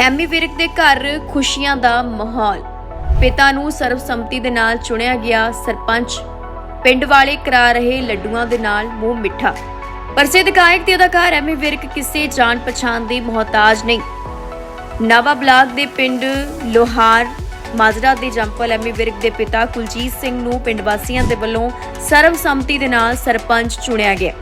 ਐਮੀ ਵਿਰਕ ਦੇ ਘਰ ਖੁਸ਼ੀਆਂ ਦਾ ਮਾਹੌਲ। ਪਿਤਾ ਨੂੰ ਸਰਬਸੰਮਤੀ ਦੇ ਨਾਲ ਚੁਣਿਆ ਗਿਆ ਸਰਪੰਚ। ਪਿੰਡ ਵਾਲੇ ਕਰਾ ਰਹੇ ਲੱਡੂਆਂ ਦੇ ਨਾਲ ਮੂੰਹ ਮਿੱਠਾ। ਪ੍ਰਸਿੱਧ ਗਾਇਕ ਤੇ ਅਦਾਕਾਰ ਐਮੀ ਵਿਰਕ ਕਿਸੇ ਜਾਣ ਪਛਾਣ ਦੇ ਮੁਹਤਾਜ ਨਹੀਂ। ਨਵਾਂ ਬਲਾਕ ਦੇ ਪਿੰਡ ਲੋਹਾਰ ਮਾਜਰਾ ਦੇ ਜੰਪਲ ਐਮੀ ਵਿਰਕ ਦੇ ਪਿਤਾ ਕੁਲਜੀਤ ਸਿੰਘ ਨੂੰ ਪਿੰਡ ਵਾਸੀਆਂ ਦੇ ਵੱਲੋਂ ਸਰਬਸੰਮਤੀ ਦੇ ਨਾਲ ਸਰਪੰਚ ਚੁਣਿਆ ਗਿਆ।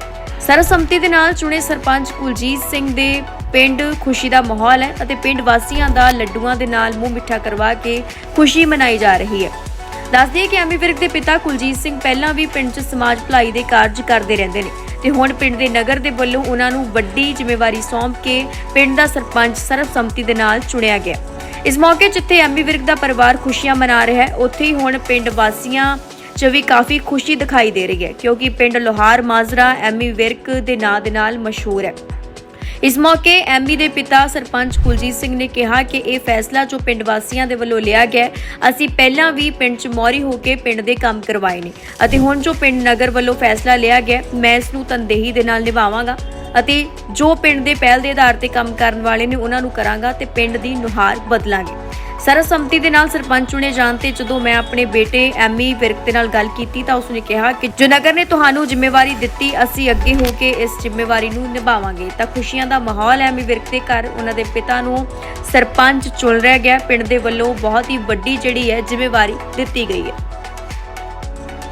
ਸਰਬਸੰਮਤੀ ਦੇ ਨਾਲ ਚੁਣੇ ਸਰਪੰਚ ਕੁਲਜੀਤ ਸਿੰਘ ਦੇ ਪਿੰਡ ਖੁਸ਼ੀ ਦਾ ਮਾਹੌਲ ਹੈ ਅਤੇ ਪਿੰਡ ਵਾਸੀਆਂ ਦਾ ਲੱਡੂਆਂ ਦੇ ਨਾਲ ਮੂੰਹ ਮਿੱਠਾ ਕਰਵਾ ਕੇ ਖੁਸ਼ੀ ਮਨਾਈ ਜਾ ਰਹੀ ਹੈ। ਦੱਸ ਦਈਏ ਕਿ ਐਮੀ ਵਿਰਕ ਦੇ ਪਿਤਾ ਕੁਲਜੀਤ ਸਿੰਘ ਪਹਿਲਾਂ ਵੀ ਪਿੰਡ 'ਚ ਸਮਾਜ ਭਲਾਈ ਦੇ ਕਾਰਜ ਕਰਦੇ ਰਹਿੰਦੇ ਨੇ ਤੇ ਹੁਣ ਪਿੰਡ ਦੇ ਨਗਰ ਦੇ ਵੱਲੋਂ ਉਹਨਾਂ ਨੂੰ ਵੱਡੀ ਜ਼ਿੰਮੇਵਾਰੀ ਸੌਂਪ ਕੇ ਪਿੰਡ ਦਾ ਸਰਪੰਚ ਸਰਬਸੰਮਤੀ ਦੇ ਨਾਲ ਚੁਣਿਆ ਗਿਆ। ਇਸ ਮੌਕੇ ਜਿੱਥੇ ਐਮੀ ਵਿਰਕ ਦਾ ਪਰਿਵਾਰ ਖੁਸ਼ੀਆਂ ਮਨਾ ਰਿਹਾ ਹੈ, ਉੱਥੇ ਹੀ ਹੁਣ ਪਿੰਡ ਵਾਸੀਆਂ 'ਚ ਵੀ ਕਾਫੀ ਖੁਸ਼ੀ ਦਿਖਾਈ ਦੇ ਰਹੀ ਹੈ, ਕਿਉਂਕਿ ਪਿੰਡ ਲੋਹਾਰ ਮਾਜਰਾ ਐਮੀ ਵਿਰਕ ਦੇ ਨਾਂ ਦੇ ਨਾਲ ਮਸ਼ਹੂਰ ਹੈ। ਇਸ ਮੌਕੇ ਐਮਬੀ ਦੇ ਪਿਤਾ ਸਰਪੰਚ ਕੁਲਜੀਤ ਸਿੰਘ ਨੇ ਕਿਹਾ ਕਿ ਇਹ ਫੈਸਲਾ ਜੋ ਪਿੰਡ ਵਾਸੀਆਂ ਦੇ ਵੱਲੋਂ ਲਿਆ ਗਿਆ ਅਸੀਂ ਪਹਿਲਾਂ ਵੀ ਪਿੰਡ 'ਚ ਮੌਰੀ ਹੋ ਕੇ ਪਿੰਡ ਦੇ ਕੰਮ ਕਰਵਾਏ ਨੇ ਅਤੇ ਹੁਣ ਜੋ ਪਿੰਡ ਨਗਰ ਵੱਲੋਂ ਫੈਸਲਾ ਲਿਆ ਗਿਆ ਮੈਂ ਇਸ ਨੂੰ ਤਨਦੇਹੀ ਦੇ ਨਾਲ ਨਿਭਾਵਾਂਗਾ ਅਤੇ ਜੋ ਪਿੰਡ ਦੇ ਪਹਿਲ ਦੇ ਆਧਾਰ ਤੇ ਕੰਮ ਕਰਨ ਵਾਲੇ ਨੇ ਉਹਨਾਂ ਨੂੰ ਕਰਾਂਗਾ ਤੇ ਪਿੰਡ ਦੀ ਨੁਹਾਰ ਬਦਲਾਂਗੇ। ਸਰਬਸੰਮਤੀ ਦੇ ਨਾਲ ਸਰਪੰਚ ਚੁਣੇ ਜਾਣ ਤੇ ਜਦੋਂ ਮੈਂ ਆਪਣੇ ਬੇਟੇ ਐਮੀ ਵਿਰਕ ਦੇ ਨਾਲ ਗੱਲ ਕੀਤੀ ਤਾਂ ਉਸਨੇ ਕਿਹਾ ਕਿ ਜੋ ਨਗਰ ਨੇ ਤੁਹਾਨੂੰ ਜ਼ਿੰਮੇਵਾਰੀ ਦਿੱਤੀ, ਅਸੀਂ ਅੱਗੇ ਹੋ ਕੇ ਇਸ ਜ਼ਿੰਮੇਵਾਰੀ ਨੂੰ ਨਿਭਾਵਾਂਗੇ। ਤਾਂ ਖੁਸ਼ੀਆਂ ਦਾ ਮਾਹੌਲ ਐਮੀ ਵਿਰਕ ਦੇ ਘਰ, ਉਹਨਾਂ ਦੇ ਪਿਤਾ ਨੂੰ ਸਰਪੰਚ ਚੁਣ ਰਿਹਾ ਗਿਆ। ਪਿੰਡ ਦੇ ਵੱਲੋਂ ਬਹੁਤ ਹੀ ਵੱਡੀ ਜਿਹੜੀ ਹੈ ਜ਼ਿੰਮੇਵਾਰੀ ਦਿੱਤੀ ਗਈ ਹੈ।